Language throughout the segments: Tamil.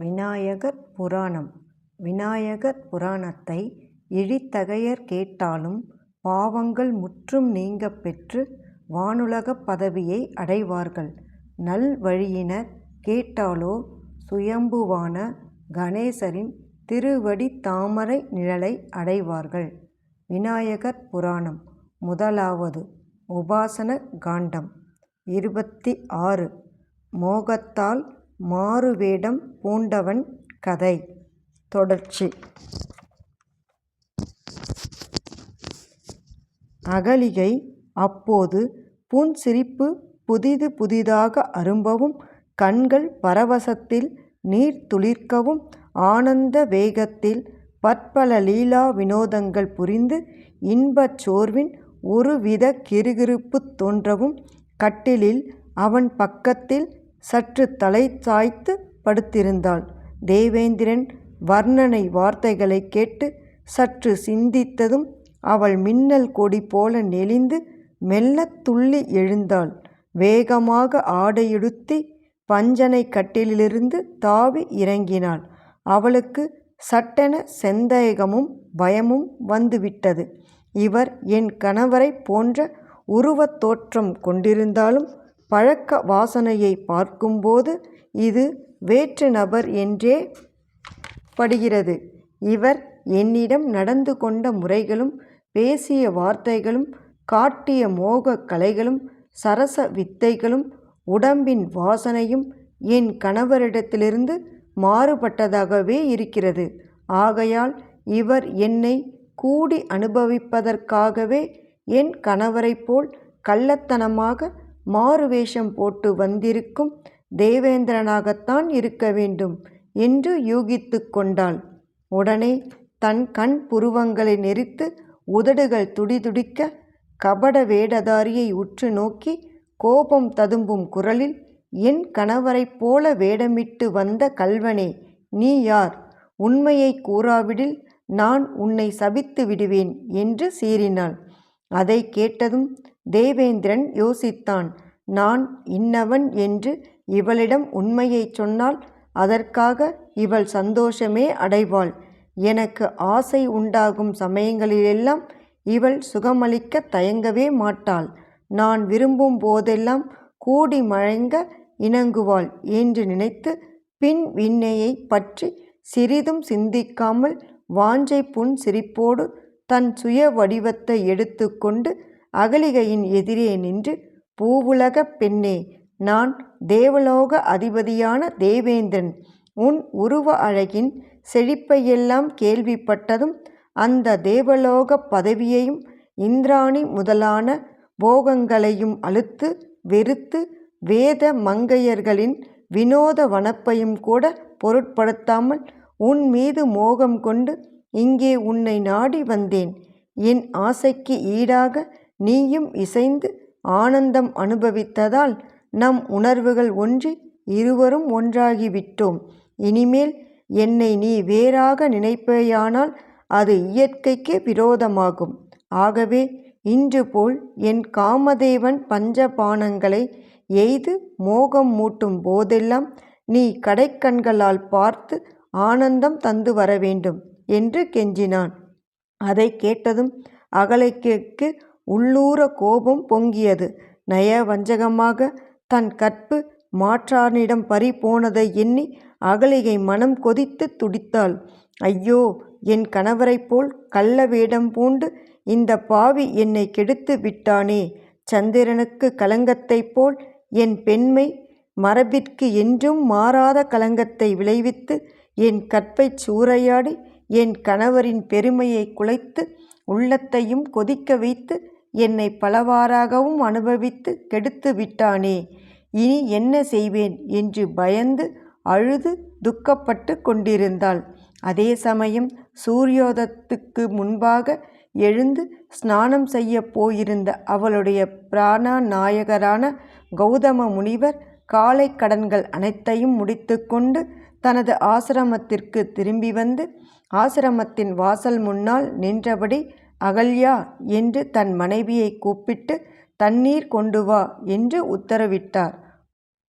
விநாயகர் புராணம் விநாயகர் புராணத்தை இழித்தகையர் கேட்டாலும் பாவங்கள் முற்றும் நீங்க பெற்று வானுலகப் பதவியை அடைவார்கள். நல்வழியினர் கேட்டாலோ சுயம்புவான கணேசரின் திருவடி தாமரை நிழலை அடைவார்கள். விநாயகர் புராணம் முதலாவது உபாசன காண்டம் இருபத்தி ஆறு மோகத்தால் மாறுவேடம் பூண்டவன் கதை. தொடர்ச்சி. அகலிகை அப்போது புன்சிரிப்பு புதிது புதிதாக அரும்பவும் கண்கள் பரவசத்தில் நீர் துளிர்க்கவும் ஆனந்த வேகத்தில் பற்பல லீலா வினோதங்கள் புரிந்து இன்பச் சோர்வின் ஒருவித கிருகிருப்பு தோன்றவும் கட்டிலில் அவன் பக்கத்தில் சற்று தலை சாய்த்து படுத்திருந்தாள். தேவேந்திரன் வர்ணனை வார்த்தைகளைக் கேட்டு சற்று சிந்தித்ததும் அவள் மின்னல் கொடி போல நெளிந்து மெல்ல துள்ளி எழுந்தாள். வேகமாக ஆடையுடுத்தி பஞ்சனை கட்டிலிலிருந்து தாவி இறங்கினாள். அவளுக்கு சட்டென சந்தேகமும் பயமும் வந்துவிட்டது. இவர் என் கணவரைப் போன்ற உருவத் தோற்றம் கொண்டிருந்தாலும் பழக்க வாசனையை பார்க்கும்போது இது வேற்று நபர் என்றே படுகிறது. இவர் என்னிடம் நடந்து கொண்ட முறைகளும் பேசிய வார்த்தைகளும் காட்டிய மோக கலைகளும் சரச வித்தைகளும் உடம்பின் வாசனையும் என் கணவரிடத்திலிருந்து மாறுபட்டதாகவே இருக்கிறது. ஆகையால் இவர் என்னை கூடி அனுபவிப்பதற்காகவே என் கணவரைப் போல் கள்ளத்தனமாக மாறுவேஷம் போட்டு வந்திருக்கும் தேவேந்திரனாகத்தான் இருக்க வேண்டும் என்று யூகித்து கொண்டாள். உடனே தன் கண் புருவங்களை நெரித்து உதடுகள் துடிதுடிக்க கபட வேடதாரியை உற்று நோக்கி கோபம் ததும்பும் குரலில் என் கணவரைப் போல வேடமிட்டு வந்த கல்வனே நீ யார்? உண்மையைக் கூறாவிடில் நான் உன்னை சபித்து விடுவேன் என்று சீறினாள். அதைக் கேட்டதும் தேவேந்திரன் யோசித்தான். நான் இன்னவன் என்று இவளிடம் உண்மையைச் சொன்னால் அதற்காக இவள் சந்தோஷமே அடைவாள். எனக்கு ஆசை உண்டாகும் சமயங்களிலெல்லாம் இவள் சுகமளிக்கத் தயங்கவே மாட்டாள். நான் விரும்பும் போதெல்லாம் கூடி மழைங்க இணங்குவாள் என்று நினைத்து பின் விண்ணையை பற்றி சிறிதும் சிந்திக்காமல் வாஞ்சை புன் சிரிப்போடு தன் சுய வடிவத்தை எடுத்துக்கொண்டு அகலிகையின் எதிரே நின்று பூவுலகப் பெண்ணே நான் தேவலோக அதிபதியான தேவேந்திரன். உன் உருவ அழகின் செழிப்பையெல்லாம் கேள்விப்பட்டதும் அந்த தேவலோகப் பதவியையும் இந்திராணி முதலான போகங்களையும் அழுத்து வெறுத்து வேத மங்கையர்களின் வினோத வனப்பையும் கூட பொருட்படுத்தாமல் உன் மீது மோகம் கொண்டு இங்கே உன்னை நாடி வந்தேன். என் ஆசைக்கு ஈடாக நீயும் இசைந்து ஆனந்தம் அனுபவித்ததால் நம் உணர்வுகள் ஒன்றி இருவரும் ஒன்றாகிவிட்டோம் இனிமேல் என்னை நீ வேறாக நினைப்பேயானால் அது இயற்கைக்கு விரோதமாகும். ஆகவே இன்று போல் என் காமதேவன் பஞ்சபானங்களை எய்து மோகம் மூட்டும் போதெல்லாம் நீ கடைக்கண்களால் பார்த்து ஆனந்தம் தந்து வரவேண்டும் என்று கெஞ்சினான். அதைக் கேட்டதும் அகலைக்கு உள்ளூர கோபம் பொங்கியது. நயவஞ்சகமாகத் தன் கற்பு மாற்றானிடம் பறி போனதை எண்ணி அகலிகை மனம் கொதித்து துடித்தாள். ஐயோ. என் கணவரைப் போல் கள்ள வேடம் பூண்டு இந்த பாவி என்னை கெடுத்து விட்டானே. சந்திரனுக்கு களங்கத்தைப் போல் என் பெண்மை மரபிற்கு என்றும் மாறாத கலங்கத்தை விளைவித்து என் கற்பைச் சூறையாடி என் கணவரின் பெருமையை குலைத்து உள்ளத்தையும் கொதிக்க வைத்து என்னை பலவாறாகவும் அனுபவித்து கெடுத்து விட்டானே. இனி என்ன செய்வேன் என்று பயந்து அழுது துக்கப்பட்டுக் கொண்டிருந்தாள். அதே சமயம் சூரியோதத்துக்கு முன்பாக எழுந்து ஸ்நானம் செய்யப் போயிருந்த அவளுடைய பிராணநாயகரான கௌதம முனிவர் காலை கடன்கள் அனைத்தையும் முடித்துக்கொண்டு தனது ஆசிரமத்திற்கு திரும்பி வந்து ஆசிரமத்தின் வாசல் முன்னால் நின்றபடி அகல்யா என்று தன் மனைவியை கூப்பிட்டு தண்ணீர் கொண்டு வா என்று உத்தரவிட்டார்.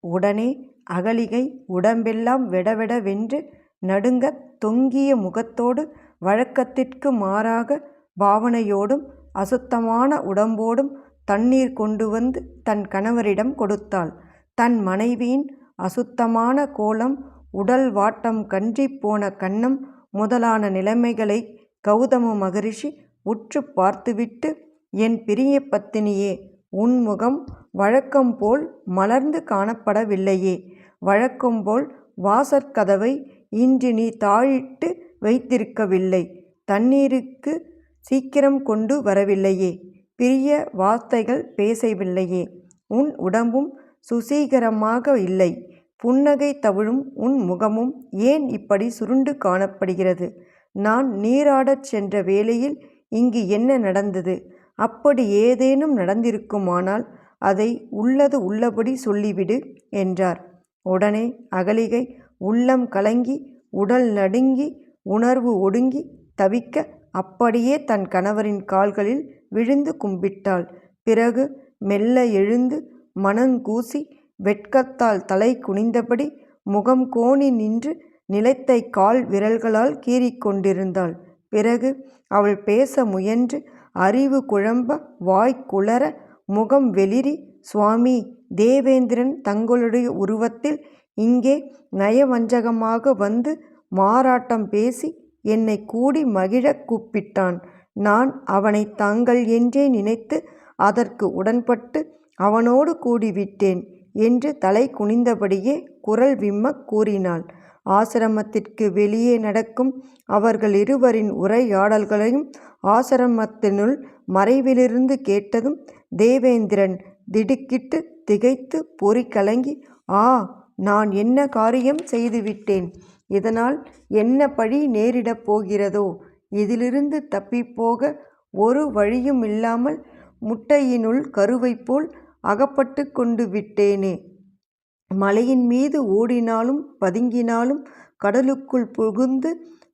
உடனே அகலிகை உடம்பெல்லாம் வெடவெடவென்று நடுங்க தொங்கிய முகத்தோடு வழக்கத்திற்கு மாறாக பாவனையோடும் அசுத்தமான உடம்போடும் தண்ணீர் கொண்டு வந்து தன் கணவரிடம் கொடுத்தாள். தன் மனைவியின் அசுத்தமான கோலம் உடல் வாட்டம் கன்றிப் போன முதலான நிலைமைகளை கௌதம மகரிஷி உற்று பார்த்துவிட்டு என் பிரிய பத்தினியே உன் முகம் வழக்கம்போல் மலர்ந்து காணப்படவில்லையே. வழக்கம்போல் வாசற்கதவை இன்று நீ தாழிட்டு வைத்திருக்கவில்லை. தண்ணீருக்கு சீக்கிரம் கொண்டு வரவில்லையே. பிரிய வார்த்தைகள் பேசவில்லையே. உன் உடம்பும் சுசீகரமாக இல்லை. புன்னகை தவிழும் உன் முகமும் ஏன் இப்படி சுருண்டு காணப்படுகிறது? நான் நீராடச் சென்ற வேளையில் இங்கு என்ன நடந்தது? அப்படி ஏதேனும் நடந்திருக்குமானால் அதை உள்ளது உள்ளபடி சொல்லிவிடு என்றார். உடனே அகலிகை உள்ளம் கலங்கி உடல் நடுங்கி உணர்வு ஒடுங்கி தவிக்க அப்படியே தன் கணவரின் கால்களில் விழுந்து கும்பிட்டாள். பிறகு மெல்ல எழுந்து மனங்கூசி வெட்கத்தால் தலை குனிந்தபடி முகம் கோணி நின்று நிலத்தை கால் விரல்களால் கீறிக்கொண்டிருந்தாள். பிறகு அவள் பேச முயன்று அறிவு குழம்ப வாய் குளற முகம் வெளிரி சுவாமி தேவேந்திரன் தங்களுடைய உருவத்தில் இங்கே நயவஞ்சகமாக வந்து மாறாட்டம் பேசி என்னை கூடி மகிழக் கூப்பிட்டான். நான் அவனை தாங்கள் என்றே நினைத்து அதற்கு உடன்பட்டு அவனோடு கூடிவிட்டேன் என்று தலை குனிந்தபடியே குரல் விம்மக் கூறினாள். ஆசிரமத்திற்கு வெளியே நடக்கும் அவர்கள் இருவரின் உரையாடல்களையும் ஆசிரமத்தினுள் மறைவிலிருந்து கேட்டதும் தேவேந்திரன் திடுக்கிட்டு திகைத்து பொறி கலங்கி ஆ. நான் என்ன காரியம் செய்துவிட்டேன்? இதனால் என்ன பழி நேரிடப் போகிறதோ? இதிலிருந்து தப்பிப்போக ஒரு வழியும் இல்லாமல் முட்டையினுள் கருவைப்போல் அகப்பட்டுக் கொண்டு விட்டேனே. மலையின் மீது ஓடினாலும் பதுங்கினாலும் கடலுக்குள் புகுந்து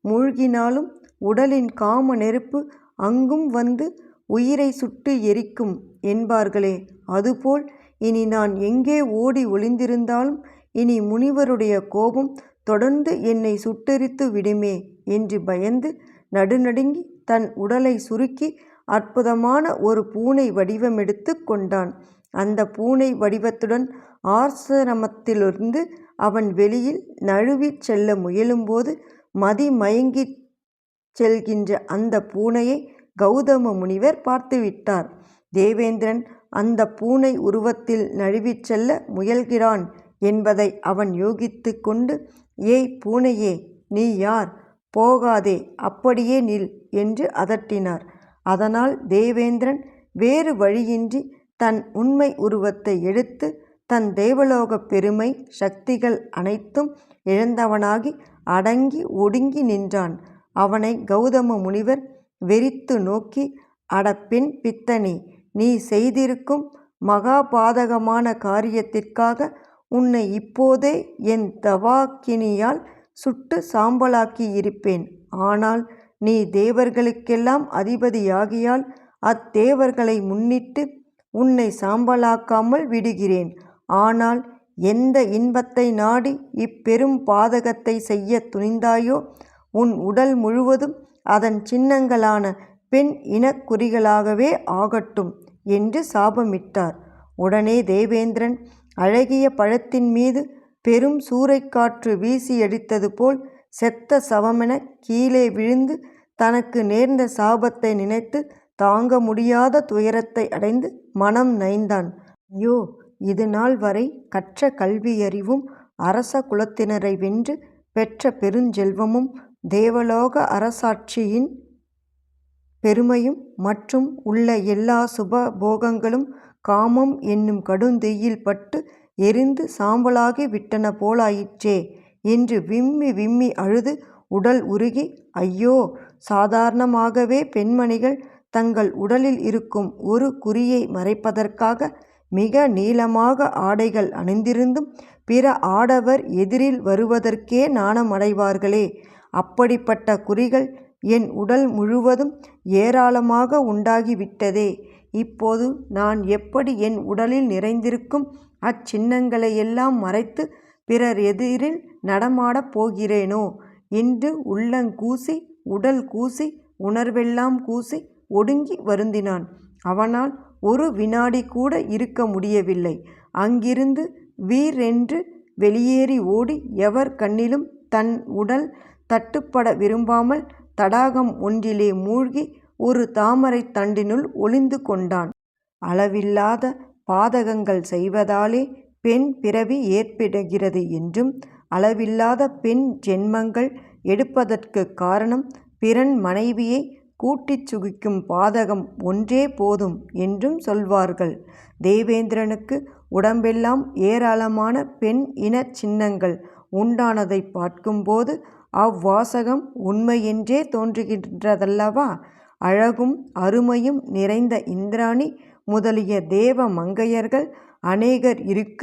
மூழ்கினாலும் உடலின் காம நெருப்பு அங்கும் வந்து உயிரை சுட்டு எரிக்கும் என்பார்களே அதுபோல் இனி நான் எங்கே ஓடி ஒளிந்திருந்தாலும் இனி முனிவருடைய கோபம் தொடர்ந்து என்னை சுட்டெரித்து விடுமே என்று பயந்து நடுநடுங்கி தன் உடலை சுருக்கி அற்புதமான ஒரு பூனை வடிவமெடுத்துக் கொண்டான். அந்த பூனை வடிவத்துடன் ஆசிரமத்திலிருந்து அவன் வெளியில் நழுவிச் செல்ல முயலும்போது மதி மயங்கி செல்கின்ற அந்த பூனையை கௌதம முனிவர் பார்த்துவிட்டார். தேவேந்திரன் அந்த பூனை உருவத்தில் நழுவிச் செல்ல முயல்கிறான் என்பதை அவன் யோகித்து கொண்டு ஏய் பூனையே. நீ யார்? போகாதே அப்படியே நில் என்று அதட்டினார். அதனால் தேவேந்திரன் வேறு வழியின்றி தன் உண்மை உருவத்தை எடுத்து தன் தேவலோகப் பெருமை சக்திகள் அனைத்தும் இழந்தவனாகி அடங்கி ஒடுங்கி நின்றான். அவனை கௌதம முனிவர் வெறித்து நோக்கி அடப்பின் பித்தனி நீ செய்திருக்கும் மகா பாதகமான காரியத்திற்காக உன்னை இப்போதே என் தவாக்கினியால் சுட்டுச் சாம்பலாக்கியிருப்பேன். ஆனால் நீ தேவர்களுக்கெல்லாம் அதிபதியாகியால் அத்தேவர்களை முன்னிட்டு உன்னை சாம்பலாக்காமல் விடுகிறேன். ஆனால் எந்த இன்பத்தை நாடி இப்பெரும் பாதகத்தை செய்ய துணிந்தாயோ உன் உடல் முழுவதும் அதன் சின்னங்களான பெண் இனக் குறிகளாகவே ஆகட்டும் என்று சாபமிட்டார். உடனே தேவேந்திரன் அழகிய பழத்தின் மீது பெரும் சூறைக்காற்று வீசியடித்தது போல் செத்த சவமென கீழே விழுந்து தனக்கு நேர்ந்த சாபத்தை நினைத்து தாங்க முடியாத துயரத்தை அடைந்து மனம் நைந்தான். ஐயோ. இது நாள் வரை கற்ற கல்வியறிவும் அரச குலத்தினரை வென்று பெற்ற பெருஞ்செல்வமும் தேவலோக அரசாட்சியின் பெருமையும் மற்றும் உள்ள எல்லா சுப போகங்களும் காமம் என்னும் கடுந்தீயில் பட்டு எரிந்து சாம்பலாகி விட்டன போலாயிற்றே என்று விம்மி விம்மி அழுது உடல் உருகி ஐயோ. சாதாரணமாகவே பெண்மணிகள் தங்கள் உடலில் இருக்கும் ஒரு குறியை மறைப்பதற்காக மிக நீளமாக ஆடைகள் அணிந்திருந்தும் பிற ஆடவர் எதிரில் வருவதற்கே நாணமடைவார்களே. அப்படிப்பட்ட குறிகள் என் உடல் முழுவதும் ஏராளமாக உண்டாகிவிட்டதே இப்போது நான் எப்படி என் உடலில் நிறைந்திருக்கும் அச்சின்னங்களையெல்லாம் மறைத்து பிறர் எதிரில் நடமாடப் போகிறேனோ என்று உள்ளங்கூசி உடல் கூசி உணர்வெல்லாம் கூசி ஒடுங்கி வருந்தினான். அவனால் ஒரு விநாடி கூட இருக்க முடியவில்லை. அங்கிருந்து வீரென்று வெளியேறி ஓடி எவர் கண்ணிலும் தன் உடல் தட்டுப்பட விரும்பாமல் தடாகம் ஒன்றிலே மூழ்கி ஒரு தாமரைத் தண்டினுள் ஒளிந்து கொண்டான். அளவில்லாத பாதகங்கள் செய்வதாலே பெண் பிறவி ஏற்படுகிறது என்றும் அளவில்லாத பெண் ஜென்மங்கள் எடுப்பதற்குக் காரணம் பிறன் மனைவியை கூட்டிச் சுகிக்கும் பாதகம் ஒன்றே போதும் என்றும் சொல்வார்கள். தேவேந்திரனுக்கு உடம்பெல்லாம் ஏராளமான பெண் இனச் சின்னங்கள் உண்டானதைப் பார்க்கும்போது அவ்வாசகம் உண்மையென்றே தோன்றுகின்றதல்லவா? அழகும் அருமையும் நிறைந்த இந்திராணி முதலிய தேவ மங்கையர்கள் அநேகர் இருக்க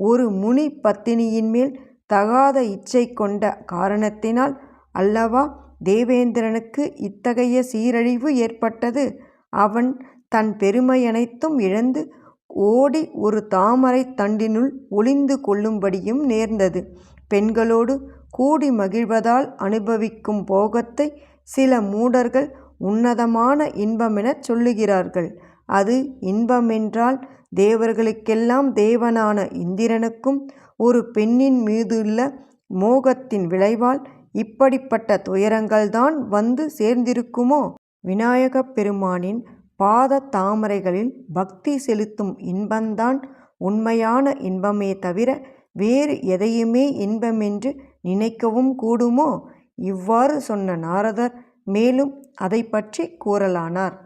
ஒரு முனி பத்தினியின்மேல் தகாத இச்சை கொண்ட காரணத்தினால் அல்லவா தேவேந்திரனுக்கு இத்தகைய சீரழிவு ஏற்பட்டது. அவன் தன் பெருமையனைத்தும் இழந்து ஓடி ஒரு தாமரை தண்டினுள் ஒளிந்து கொள்ளும்படியும் நேர்ந்தது. பெண்களோடு கூடி மகிழ்வதால் அனுபவிக்கும் போகத்தை சில மூடர்கள் உன்னதமான இன்பமெனச் சொல்லுகிறார்கள். அது இன்பமென்றால் தேவர்களுக்கெல்லாம் தேவனான இந்திரனுக்கும் ஒரு பெண்ணின் மீதுள்ள மோகத்தின் விளைவால் இப்படிப்பட்ட துயரங்கள்தான் வந்து சேர்ந்திருக்குமோ? விநாயகப் பெருமானின் பாத தாமரைகளில் பக்தி செலுத்தும் இன்பந்தான் உண்மையான இன்பமே தவிர வேறு எதையுமே இன்பமென்று நினைக்கவும் கூடுமோ? இவ்வாறு சொன்ன நாரதர் மேலும் அதைப்பற்றிக் கூறலானார்.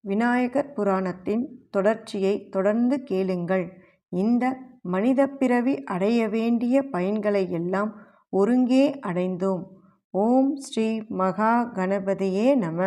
விநாயகர் புராணத்தின் தொடர்ச்சியைத் தொடர்ந்து கேளுங்கள். இந்த மனிதப் பிறவி அடைய வேண்டிய பயன்களை எல்லாம் ஒருங்கே அடைந்தோம். ஓம் ஸ்ரீ மகா கணபதியே நம